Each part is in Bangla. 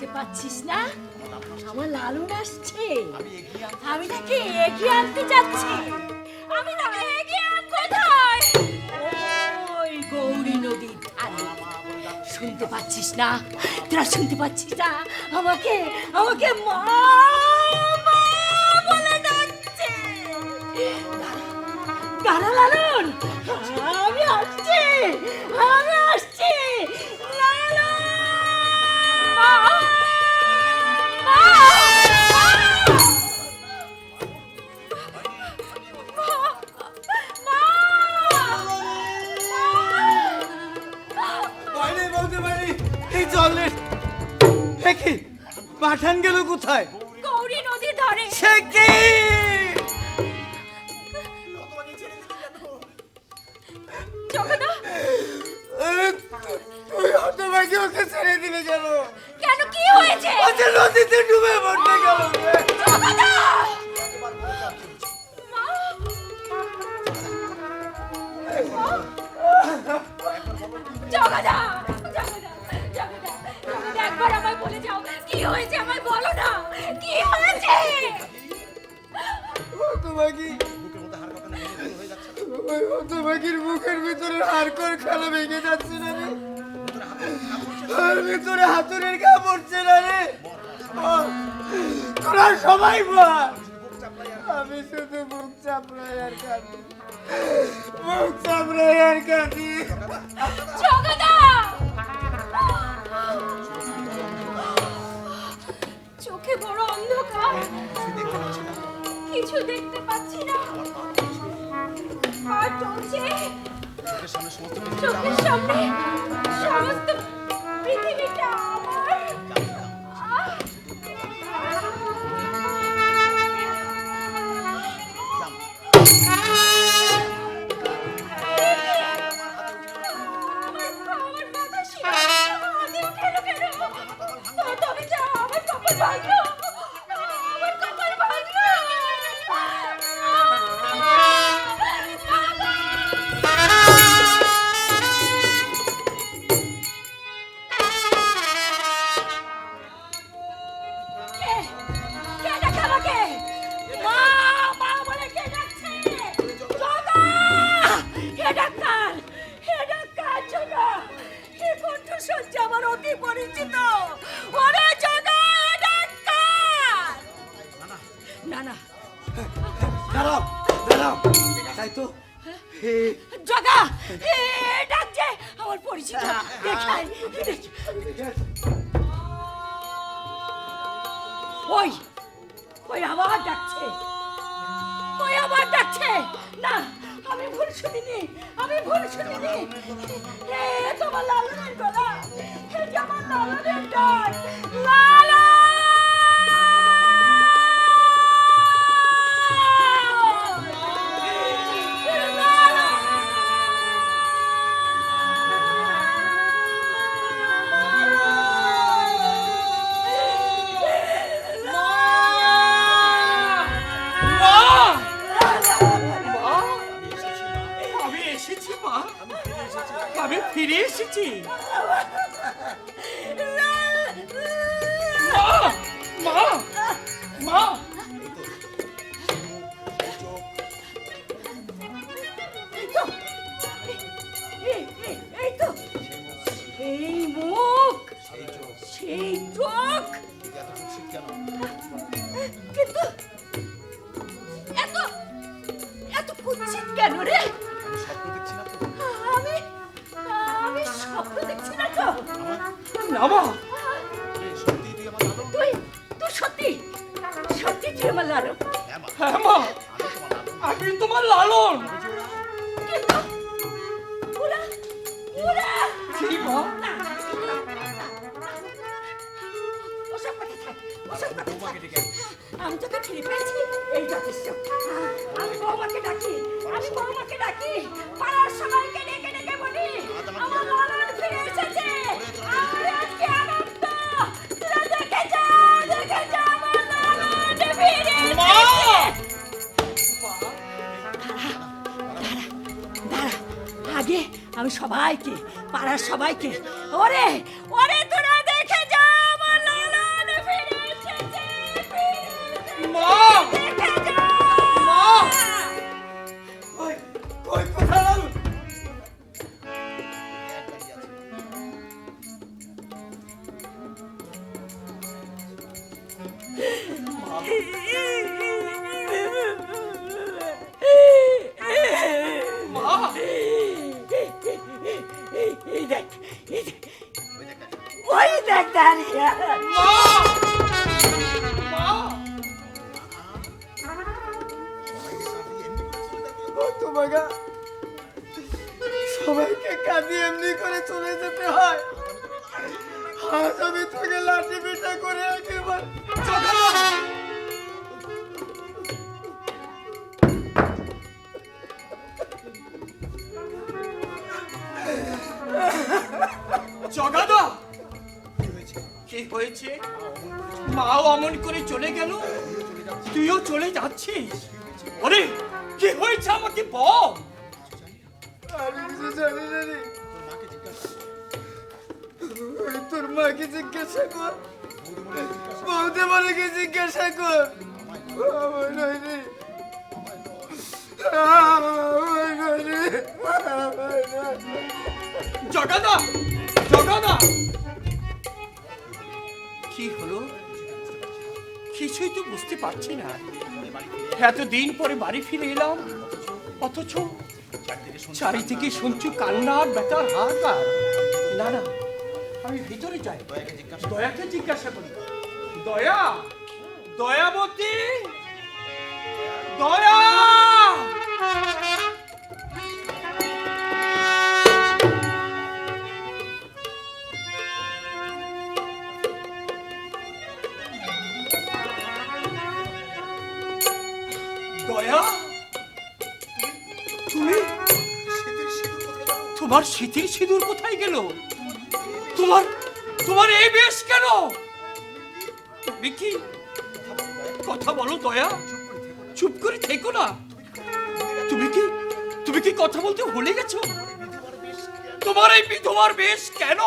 শুনতে পাচ্ছিস না? আমার লালন আসছে। আমি তাকে এগিয়ে আনতে যাচ্ছি আমি তাকে এগিয়ে কোথায়? ওই গৌরী নদীর ধারে ডাকছিস। শুনতে পাচ্ছিস না? তোরা শুনতে পাচ্ছিস না? আমাকে আমাকে মা বলে দাঁড়া লালন আমি আসছি। কোথায় গৌরী নদীর ধারে। সে কি? তোমাকে দিতে তুই হতভাগী ওকে ছেড়ে দিলে কেন? কেন? কি হয়েছে? ও যে নদীতে ডুবে মরতে গেল জগন্নাথ! জগন্নাথ! জগন্নাথ! একবার আমায় বলে যাও কি হয়েছে হতভাগী? ওই হতভাগীর বুকের ভিতরে হাড়কোর খেলা ভেঙে যাচ্ছে না রে। ওর ভিতরে হাতুড়ের গা পড়ছে না রে। তোরা সবাই মর আমি শুধু মুখ চাপড়াই আর কাঁদি। মুখ চাপড়াই আর কাঁদি। চোখে বড় অন্ধকার। কিছু দেখতে পাচ্ছি না পা চলছে। চোখের সামনে সমস্ত জগা ডাকছে আমার পরিচিত। দেখাই ওই ওই আবার ডাকছে। ওই আবার ডাকছে। না, আমি ভুল শুনিনি, আমি ভুল শুনিনি। এ, তোমার লালনের গলা, এ আমার লালনের ডাক লালা ফিরে এসেছি? মা সত্যি তুই আমার তুই তুই সত্যি? সত্যি তুই আমার লালন হ্যাঁ মা। হ্যাঁ আমি আমি তোমার লালন। মা। আমি তোকে ফিরে পেয়েছি এই যথেষ্ট। আমি বৌমাকে ডাকি আমি বৌমাকে ডাকি পাড়ার সবাইকে আমি সবাইকে পাড়ার সবাইকে ওরে তোমাকে সবাইকে কাঁদিয়ে এমনি করে চলে যেতে হয়। আজ আমি তোকে লাঠি পিঠা করে একেবারে জগাদা! কি হয়েছে? মাও অমন করে চলে গেল? তুইও চলে যাচ্ছিস? ওরে কি হয়েছে আমাকে বল? আমি কিছু জানি না রে তোর মাকে জিজ্ঞাসা কর বৌদি মাকে জিজ্ঞাসা কর আমার নয় রে আমার নয় রে আমার জগাদা জগাদা কি হলো? কিছুই তো বুঝতে পারছি না। এতদিন পরে বাড়ি ফিরে এলাম। অথচ চারিদিকে শুনছি কান্নার বেতার হাহাকার। না না আমি ভিতরে যাই। দয়াকে জিজ্ঞাসা করি। দয়া দয়াবতী! দয়া! তুমি? তোমার শীতের সিঁদুর কোথায় গেল? তোমার তোমার এই বেশ কেন? তুমি কি কথা বলো দয়া। চুপ করে থেকো না। তুমি কি তুমি কি কথা বলতে ভুলে গেছো? তোমার এই বিধবার বেশ কেন?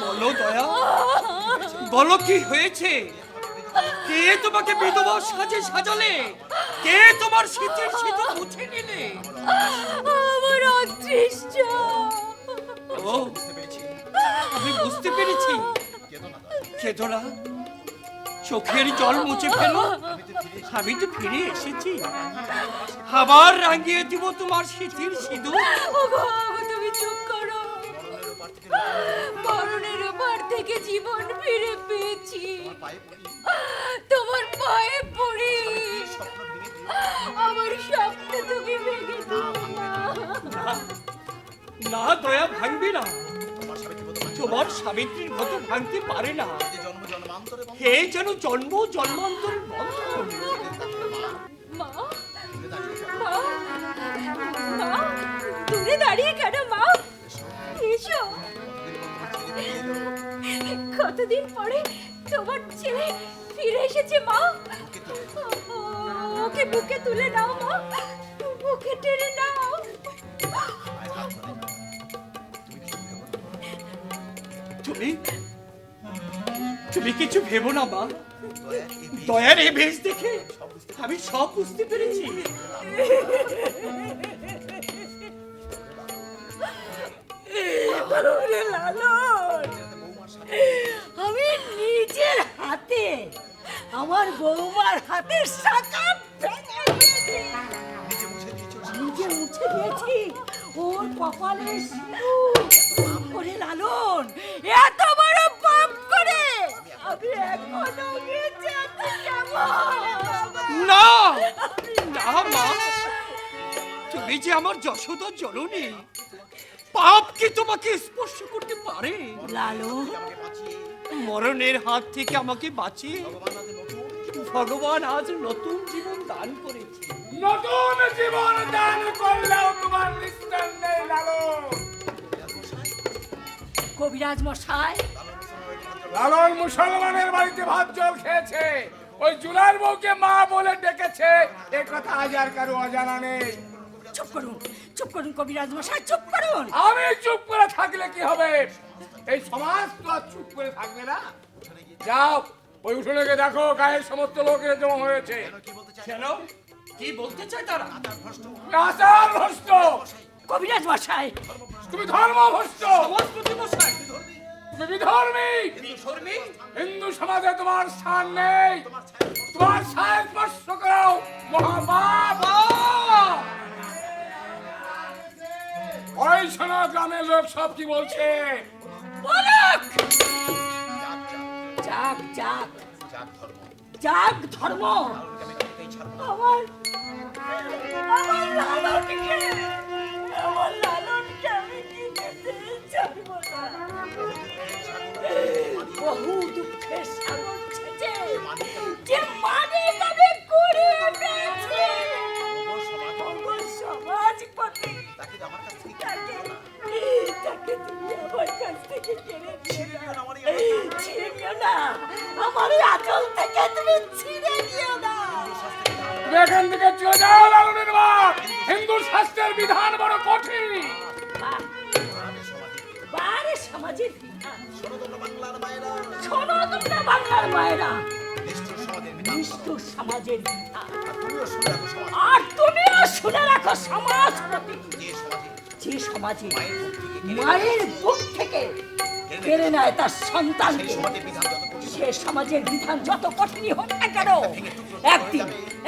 বলো দয়া বলো কি হয়েছে? কে তোমাকে বিধবা সাজে সাজালে? কে তোমার শীতের শীত মুছে নিলে? আমার ও আমি বুঝতে পেরেছি। কেদোনা চোখের জল মুছে ফেলো। আমি তো ফিরে এসেছি। আবার রাঙিয়ে দিব তোমার শীতের সিঁদুর। তুমি চুপ করো। মরণের ওপার থেকে জীবন ফিরে পেয়েছি। তোমার পায়ে পড়ি। আমার স্বপ্ন তুমি ভেঙে না। দয়া ভাঙবে না। তোমার সাবিত্রীর মতো ভাঙতে পারে না। হে যেন জন্ম জন্মান্তরের বন্ধন মা মা মা দূরে দাঁড়িয়ে কেন মা? এসো। কতদিন পরে তোমার ছেলে ফিরে এসেছে মা? ওকে বুকে তুলে নাও মা। বুকে টেনে নাও। তুমি? তুমি কিছু ভেবো না, মা। দয়ার এই বেশ দেখে আমি সব বুঝতে পেরেছি। আমি নিজের হাতে আমার বৌমার হাতের শাখা নিজে মুছে দিয়েছি ওর কপালে ওরে লালন, এত না! না! মা! তুমি যে আমার যশোদা জননী পাপ কি তোমাকে স্পর্শ করতে পারে? লালু। মরণের হাত থেকে আমাকে বাঁচিয়ে ভগবান আজ নতুন ভগবান আজ নতুন জীবন দান করেছে। নতুন জীবন দান করলেও তোমার নিস্তার নেই লালু। কবিরাজ মশাই লালন মুসলমানের বাড়িতে ভাত জল খেয়েছে। ওই জুলার বউকে মা বলে ডেকেছে। এ কথা আজ আর কারও অজানা নেই। চুপ করুন চুপ করুন কবিরাজ মশাই চুপ করুন। আমি চুপ করে থাকলে কি হবে? এই সমাজ তো আর চুপ করে থাকবে না। যাও ওই উঠোনে দেখো গায়ের সমস্ত লোকের জমা হয়েছে। কেন? কি বলতে চায় তারা? আচার ভ্রষ্ট। কবিরাজ মশাই। তুমি ধর্ম ভ্রষ্ট মশাই তুমি বিধর্মী ধর্মী? হিন্দু সমাজে তোমার স্থান নেই। তোমার ছায় স্পর্শ করো। মহাপাপ। ওই শোনো গ্রামের লোক সব কি বলছে? বলক। যাক যাক। ধর্ম। আমার আমার লালনকে আমার লালনকে আমি কি ছাড়বো না বহু দুঃখের সাগর ছেচে। যে মানিক আমি কুড়িয়ে পেয়েছি সমাজপতি তাকে আমার কাছ থেকে তাকে তাকে তুমি আমার কাছ থেকে কেড়ে নিয়ে না, আমার এই নাও। ছিঁড়ে নিও না। আমার এই আঁচল থেকে তুমি ছিঁড়ে নিও না। এখান থেকে চলে যাও লালনের মা হিন্দু শাস্ত্রের বিধান বড় কঠিন। বাংলার নিষ্ঠুর সমাজের বিধান আর তুমিও শুনে রাখো সমাজ। যে সমাজে মায়ের বুক থেকে কেড়ে নেয়। তার সন্তানকে। সে সমাজের বিধান যত কঠিনই হোক না কেন একদিন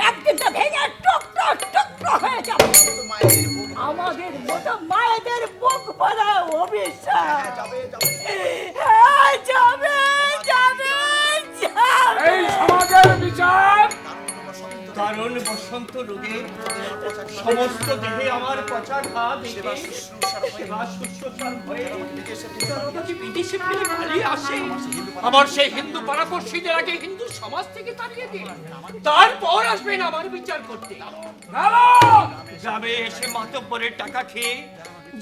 একদিন তো ভেঙে টুকরো টুকরো হয়ে যাবে। আমাদের মতো মায়েদের বুক ভরা অভিশাপ। হ্যাঁ, যাবে যাবে। এই সমাজের বিচার। কারণ বসন্ত রোগে সমস্ত দেহে আমার পচা ঘা দেখে সেবা শুশ্রূষার ভয়ে বিদেশে ফেলে পালিয়ে আসে আমার সেই হিন্দু পাড়াপড়শিদের আগে হিন্দু সমাজ থেকে তাড়িয়ে দিন তারপর আসবেন আমার বিচার করতে। গ্রামে এসে মাতব্বরের টাকা খেয়ে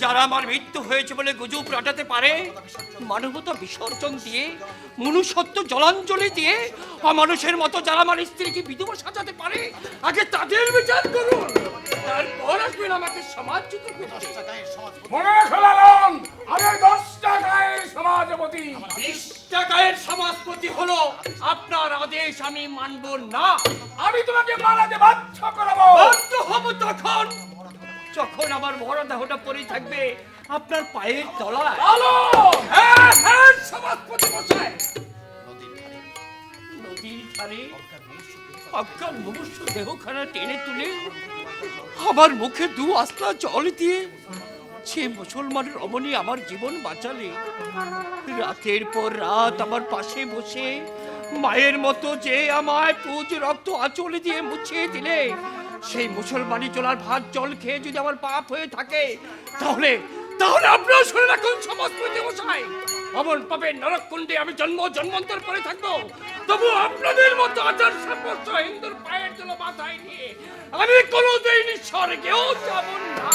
যারা আমার মৃত্যু হয়েছে বলে গুজব রাটাতে পারে মানবতা বিসর্জন দিয়ে মনুষ্যত্ব জলাঞ্জলি দিয়ে অমানুষের মতো যারা আমার স্ত্রীকে বিধবা সাজাতে পারে আগে তাদের বিচার করুন। তারপর আসবেন আমাকে সমাজচ্যুত আমি দশটা গায়ের সমাজপতি। বিশ টাকায়ের সমাজপতি হলো আপনার আদেশ আমি মানব না। আমি তোমাকে মারাতে বাধ্য করাবো। বাধ্য হব তখন। যখন আমার মরা দেহটা পড়ে থাকবে আপনার পায়ের তলায়। হ্যাঁ হ্যাঁ নদীর ধারে অজ্ঞান মুমূর্ষ দেহখানা টেনে তুলে আমার মুখে দু আস্তা জল দিয়ে সে মুসলমান রমণী আমার জীবন বাঁচালে। রাতের পর রাত আমার পাশে বসে মায়ের মতো যে আমায় পুজ রক্ত আঁচলে দিয়ে মুছিয়ে দিলে সেই মুসলমানি চলার ভাত জল খেয়ে যদি আমার পাপ হয়ে থাকে, তাহলে তাহলে আপনারা শুনে রাখুন সমস্ত মশাই অমন নরক কুণ্ডে আমি জন্ম, জন্মান্তর করে থাকব। তবু আপনাদের মতো আচার সাব্যস্ত হিন্দুর পায়ের জন্য মাথায় নিয়ে আমি কোনোদিন স্বর্গেও যাব না।